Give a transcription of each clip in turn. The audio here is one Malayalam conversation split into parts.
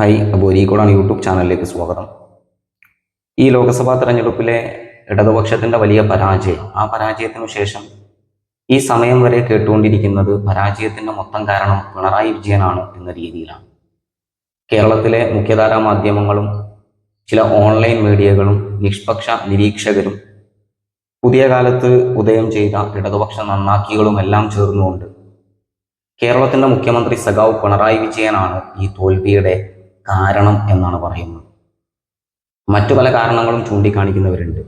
ഹായ് കൂടാണ് യൂട്യൂബ് ചാനലിലേക്ക് സ്വാഗതം. ഈ ലോക്സഭാ തെരഞ്ഞെടുപ്പിലെ ഇടതുപക്ഷത്തിന്റെ വലിയ പരാജയം. ആ പരാജയത്തിനു ശേഷം ഈ സമയം വരെ കേട്ടുകൊണ്ടിരിക്കുന്നത് പരാജയത്തിന്റെ മൊത്തം കാരണം പിണറായി വിജയനാണ് എന്ന രീതിയിലാണ്. കേരളത്തിലെ മുഖ്യധാരാ മാധ്യമങ്ങളും ചില ഓൺലൈൻ മീഡിയകളും നിഷ്പക്ഷ നിരീക്ഷകരും പുതിയ കാലത്ത് ഉദയം ചെയ്ത ഇടതുപക്ഷ നന്നാക്കികളും എല്ലാം ചേർന്നുകൊണ്ട് കേരളത്തിന്റെ മുഖ്യമന്ത്രി സഖാവ് പിണറായി വിജയനാണ് ഈ തോൽവിയുടെ കാരണം എന്നാണ് പറയുന്നത്. മറ്റു പല കാരണങ്ങളും ചൂണ്ടിക്കാണിക്കുന്നവരുണ്ട്.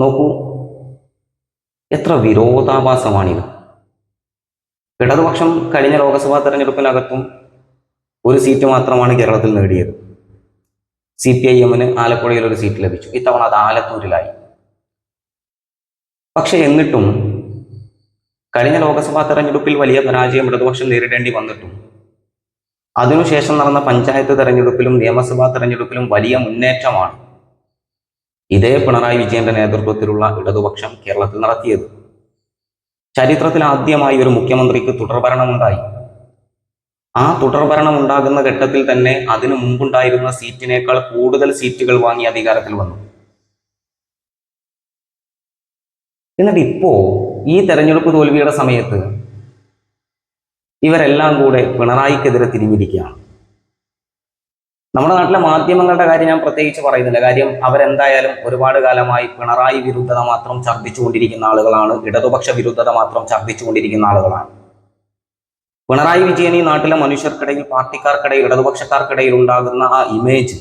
നോക്കൂ എത്ര വിരോധാഭാസമാണിത്. ഇടതുപക്ഷം കഴിഞ്ഞ ലോക്സഭാ തെരഞ്ഞെടുപ്പിനകത്തും ഒരു സീറ്റ് മാത്രമാണ് കേരളത്തിൽ നേടിയത്. സി പി ഐ എമ്മിന് ആലപ്പുഴയിൽ ഒരു സീറ്റ് ലഭിച്ചു. ഇത്തവണ അത് ആലത്തൂരിലായി. പക്ഷെ എന്നിട്ടും കഴിഞ്ഞ ലോക്സഭാ തെരഞ്ഞെടുപ്പിൽ വലിയ പരാജയം ഇടതുപക്ഷം നേരിടേണ്ടി വന്നിട്ടും അതിനുശേഷം നടന്ന പഞ്ചായത്ത് തെരഞ്ഞെടുപ്പിലും നിയമസഭാ തെരഞ്ഞെടുപ്പിലും വലിയ മുന്നേറ്റമാണ് ഇതേ പിണറായി വിജയന്റെ നേതൃത്വത്തിലുള്ള ഇടതുപക്ഷം കേരളത്തിൽ നടത്തിയത്. ചരിത്രത്തിൽ ആദ്യമായി ഒരു മുഖ്യമന്ത്രിക്ക് തുടർഭരണമുണ്ടായി. ആ തുടർഭരണം ഉണ്ടാകുന്ന ഘട്ടത്തിൽ തന്നെ അതിനു മുമ്പുണ്ടായിരുന്ന സീറ്റിനേക്കാൾ കൂടുതൽ സീറ്റുകൾ വാങ്ങി അധികാരത്തിൽ വന്നു. എന്നിട്ട് ഇപ്പോ ഈ തെരഞ്ഞെടുപ്പ് തോൽവിയുടെ സമയത്ത് ഇവരെല്ലാം കൂടെ പിണറായിക്കെതിരെ തിരിഞ്ഞിരിക്കുകയാണ്. നമ്മുടെ നാട്ടിലെ മാധ്യമങ്ങളുടെ കാര്യം ഞാൻ പ്രത്യേകിച്ച് പറയുന്നില്ല. കാര്യം അവരെന്തായാലും ഒരുപാട് കാലമായി പിണറായി വിരുദ്ധത മാത്രം ഛർദ്ദിച്ചുകൊണ്ടിരിക്കുന്ന ആളുകളാണ്. ഇടതുപക്ഷ വിരുദ്ധത മാത്രം ഛർദ്ദിച്ചുകൊണ്ടിരിക്കുന്ന ആളുകളാണ്. പിണറായി വിജയൻ ഈ നാട്ടിലെ മനുഷ്യർക്കിടയിൽ പാർട്ടിക്കാർക്കിടയിൽ ഇടതുപക്ഷക്കാർക്കിടയിൽ ഉണ്ടാകുന്ന ആ ഇമേജ്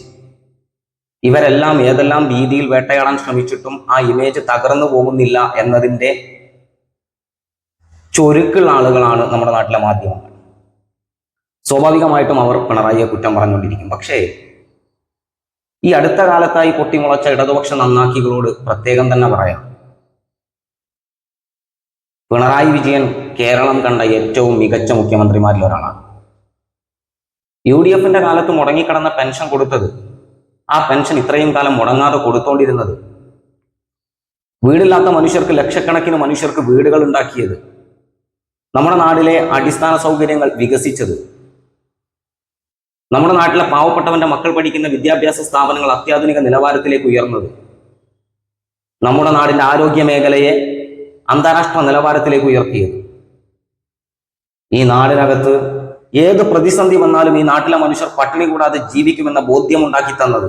ഇവരെല്ലാം ഏതെല്ലാം രീതിയിൽ വേട്ടയാടാൻ ശ്രമിച്ചിട്ടും ആ ഇമേജ് തകർന്നു പോകുന്നില്ല എന്നതിന്റെ ചൊരുക്കുള്ള ആളുകളാണ് നമ്മുടെ നാട്ടിലെ മാധ്യമങ്ങൾ. സ്വാഭാവികമായിട്ടും അവർ പിണറായിയെ കുറ്റം പറഞ്ഞുകൊണ്ടിരിക്കും. പക്ഷേ ഈ അടുത്ത കാലത്തായി പൊട്ടിമുളച്ച ഇടതുപക്ഷ നന്നാക്കികളോട് പ്രത്യേകം തന്നെ പറയാം. പിണറായി വിജയൻ കേരളം കണ്ട ഏറ്റവും മികച്ച മുഖ്യമന്ത്രിമാരിൽ ഒരാളാണ്. യു ഡി എഫിന്റെ കാലത്ത് മുടങ്ങിക്കിടന്ന പെൻഷൻ കൊടുത്തത് ആ പെൻഷൻ ഇത്രയും കാലം മുടങ്ങാതെ കൊടുത്തോണ്ടിരുന്നത് വീടില്ലാത്ത മനുഷ്യർക്ക് ലക്ഷക്കണക്കിന് മനുഷ്യർക്ക് വീടുകൾ ഉണ്ടാക്കിയത് നമ്മുടെ നാട്ടിലെ അടിസ്ഥാന സൗകര്യങ്ങൾ വികസിച്ചത്. നമ്മുടെ നാട്ടിലെ പാവപ്പെട്ടവന്റെ മക്കൾ പഠിക്കുന്ന വിദ്യാഭ്യാസ സ്ഥാപനങ്ങൾ അത്യാധുനിക നിലവാരത്തിലേക്ക് ഉയർന്നത്. നമ്മുടെ നാടിന്റെ ആരോഗ്യ മേഖലയെ അന്താരാഷ്ട്ര നിലവാരത്തിലേക്ക് ഉയർത്തിയത്. ഈ നാടിനകത്ത് ഏത് പ്രതിസന്ധി വന്നാലും ഈ നാട്ടിലെ മനുഷ്യർ പട്ടിണി കൂടാതെ ജീവിക്കുമെന്ന ബോധ്യം ഉണ്ടാക്കി തന്നത്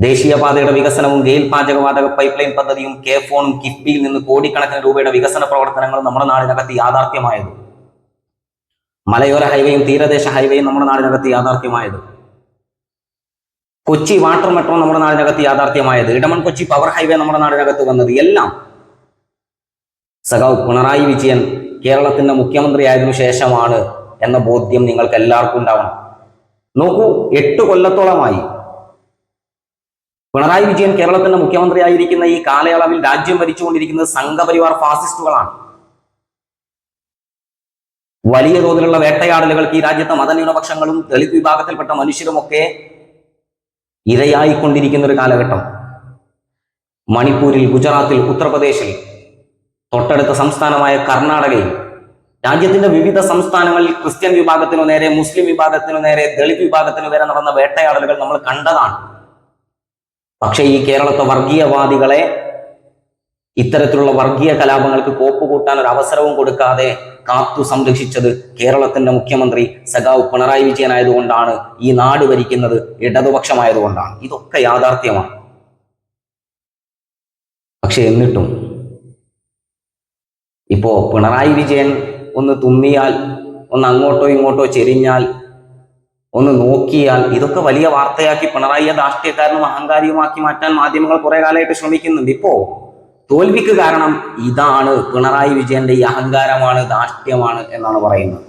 ദേശീയപാതയുടെ വികസനവും ഗെയിൽ പാചകവാതക പൈപ്പ് ലൈൻ പദ്ധതിയും കെ ഫോണും കിഫ്ബിയിൽ നിന്ന് കോടിക്കണക്കിന് രൂപയുടെ വികസന പ്രവർത്തനങ്ങളും നമ്മുടെ നാടിനകത്ത് യാഥാർത്ഥ്യമായത്. മലയോര ഹൈവേയും തീരദേശ ഹൈവേയും നമ്മുടെ നാടിനകത്ത് യാഥാർത്ഥ്യമായത്. കൊച്ചി വാട്ടർ മെട്രോ നമ്മുടെ നാടിനകത്ത് യാഥാർത്ഥ്യമായത്. ഇടമൺ കൊച്ചി പവർ ഹൈവേ നമ്മുടെ നാടിനകത്ത് വന്നത്. എല്ലാം സഖാവ് പിണറായി വിജയൻ കേരളത്തിന്റെ മുഖ്യമന്ത്രി ആയതിനു ശേഷമാണ് എന്ന ബോധ്യം നിങ്ങൾക്ക് എല്ലാവർക്കും ഉണ്ടാവണം. നോക്കൂ എട്ട് കൊല്ലത്തോളമായി പിണറായി വിജയൻ കേരളത്തിന്റെ മുഖ്യമന്ത്രിയായിരിക്കുന്ന ഈ കാലയളവിൽ രാജ്യം ഭരിച്ചുകൊണ്ടിരിക്കുന്നത് സംഘപരിവാർ ഫാസിസ്റ്റുകളാണ്. വലിയ തോതിലുള്ള വേട്ടയാടലുകൾക്ക് ഈ രാജ്യത്തെ മതന്യൂനപക്ഷങ്ങളും ദളിത് വിഭാഗത്തിൽപ്പെട്ട മനുഷ്യരുമൊക്കെ ഇരയായിക്കൊണ്ടിരിക്കുന്ന ഒരു കാലഘട്ടം. മണിപ്പൂരിൽ ഗുജറാത്തിൽ ഉത്തർപ്രദേശിൽ തൊട്ടടുത്ത സംസ്ഥാനമായ കർണാടകയിൽ. രാജ്യത്തിന്റെ വിവിധ സംസ്ഥാനങ്ങളിൽ ക്രിസ്ത്യൻ വിഭാഗത്തിനു നേരെ മുസ്ലിം വിഭാഗത്തിനു നേരെ ദളിത് വിഭാഗത്തിനു നേരെ നടന്ന വേട്ടയാടലുകൾ നമ്മൾ കണ്ടതാണ്. പക്ഷേ ഈ കേരളത്തെ വർഗീയവാദികളെ ഇത്തരത്തിലുള്ള വർഗീയ കലാപങ്ങൾക്ക് കോപ്പ് കൂട്ടാൻ ഒരു അവസരവും കൊടുക്കാതെ കാത്തു സംരക്ഷിച്ചത് കേരളത്തിന്റെ മുഖ്യമന്ത്രി സഖാവ് പിണറായി വിജയൻ ആയതുകൊണ്ടാണ് ഈ നാട് ഭരിക്കുന്നത് ഇടതുപക്ഷമായതുകൊണ്ടാണ്. ഇതൊക്കെ യാഥാർത്ഥ്യമാണ്. പക്ഷെ എന്നിട്ടും ഇപ്പോ പിണറായി വിജയൻ ഒന്ന് തുമ്മിയാൽ ഒന്ന് അങ്ങോട്ടോ ഇങ്ങോട്ടോ ചെരിഞ്ഞാൽ ഒന്ന് നോക്കിയാൽ ഇതൊക്കെ വലിയ വാർത്തയാക്കി പിണറായിയെ രാഷ്ട്രീയക്കാരനും അഹങ്കാരിയുമാക്കി മാറ്റാൻ മാധ്യമങ്ങൾ കുറെ കാലമായിട്ട് ശ്രമിക്കുന്നുണ്ട്. ഇപ്പോ തോൽവിക്ക് കാരണം ഇതാണ്. പിണറായി വിജയന്റെ ഈ അഹങ്കാരമാണ് ധാർഷ്ട്യമാണ് എന്നാണ് പറയുന്നത്.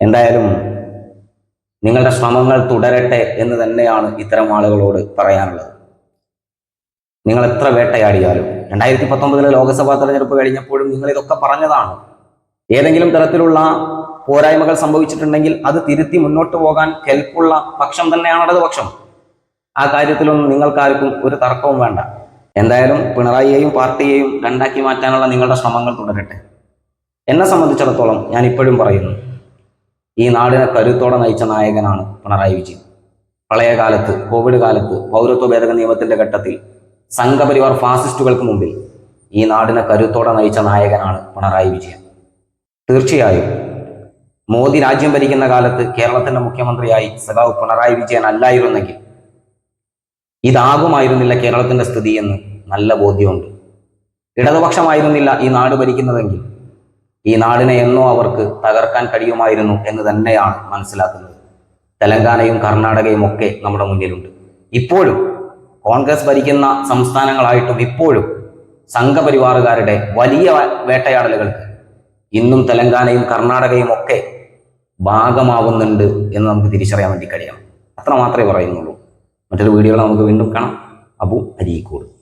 എന്തായാലും നിങ്ങളുടെ ശ്രമങ്ങൾ തുടരട്ടെ എന്ന് തന്നെയാണ് ഇത്തരം ആളുകളോട് പറയാനുള്ളത്. നിങ്ങൾ എത്ര വേട്ടയാടിയാലും രണ്ടായിരത്തി പത്തൊമ്പതിലെ ലോക്സഭാ തെരഞ്ഞെടുപ്പ് കഴിഞ്ഞപ്പോഴും നിങ്ങൾ ഇതൊക്കെ പറഞ്ഞതാണ്. ഏതെങ്കിലും തരത്തിലുള്ള പോരായ്മകൾ സംഭവിച്ചിട്ടുണ്ടെങ്കിൽ അത് തിരുത്തി മുന്നോട്ട് പോകാൻ കെൽപ്പുള്ള പക്ഷം തന്നെയാണ് ഇടതുപക്ഷം ആ കാര്യത്തിലൊന്നും നിങ്ങൾക്കാർക്കും ഒരു തർക്കവും വേണ്ട. എന്തായാലും പിണറായിയെയും പാർട്ടിയെയും രണ്ടാക്കി മാറ്റാനുള്ള നിങ്ങളുടെ ശ്രമങ്ങൾ തുടരട്ടെ. എന്നെ സംബന്ധിച്ചിടത്തോളം ഞാൻ ഇപ്പോഴും പറയുന്നു ഈ നാടിനെ കരുത്തോടെ നയിച്ച നായകനാണ് പിണറായി വിജയൻ. പ്രളയകാലത്ത് കോവിഡ് കാലത്ത് പൗരത്വ ഭേദഗതി നിയമത്തിന്റെ ഘട്ടത്തിൽ സംഘപരിവാർ ഫാസിസ്റ്റുകൾക്ക് മുമ്പിൽ ഈ നാടിനെ കരുത്തോടെ നയിച്ച നായകനാണ് പിണറായി വിജയൻ. തീർച്ചയായും മോദി രാജ്യം ഭരിക്കുന്ന കാലത്ത് കേരളത്തിന്റെ മുഖ്യമന്ത്രിയായി സഖാവ് പിണറായി വിജയൻ അല്ലായിരുന്നെങ്കിൽ ഇതാകുമായിരുന്നില്ല കേരളത്തിന്റെ സ്ഥിതി എന്ന് നല്ല ബോധ്യമുണ്ട്. ഇടതുപക്ഷമായിരുന്നില്ല ഈ നാട് ഭരിക്കുന്നതെങ്കിൽ ഈ നാടിനെ എന്നോ അവർക്ക് തകർക്കാൻ കഴിയുമായിരുന്നു എന്ന് തന്നെയാണ് മനസ്സിലാക്കുന്നത്. തെലങ്കാനയും കർണാടകയും ഒക്കെ നമ്മുടെ മുന്നിലുണ്ട്. ഇപ്പോഴും കോൺഗ്രസ് ഭരിക്കുന്ന സംസ്ഥാനങ്ങളായിട്ടും ഇപ്പോഴും സംഘപരിവാറുകാരുടെ വലിയ വേട്ടയാടലുകൾക്ക് ഇന്നും തെലങ്കാനയും കർണാടകയും ഒക്കെ ഭാഗമാവുന്നുണ്ട് എന്ന് നമുക്ക് തിരിച്ചറിയാൻ വേണ്ടി കഴിയണം. അത്ര മാത്രമേ പറയുന്നുള്ളൂ. മറ്റൊരു വീഡിയോകൾ നമുക്ക് വീണ്ടും കാണാം. അബു അരീക്കോട്.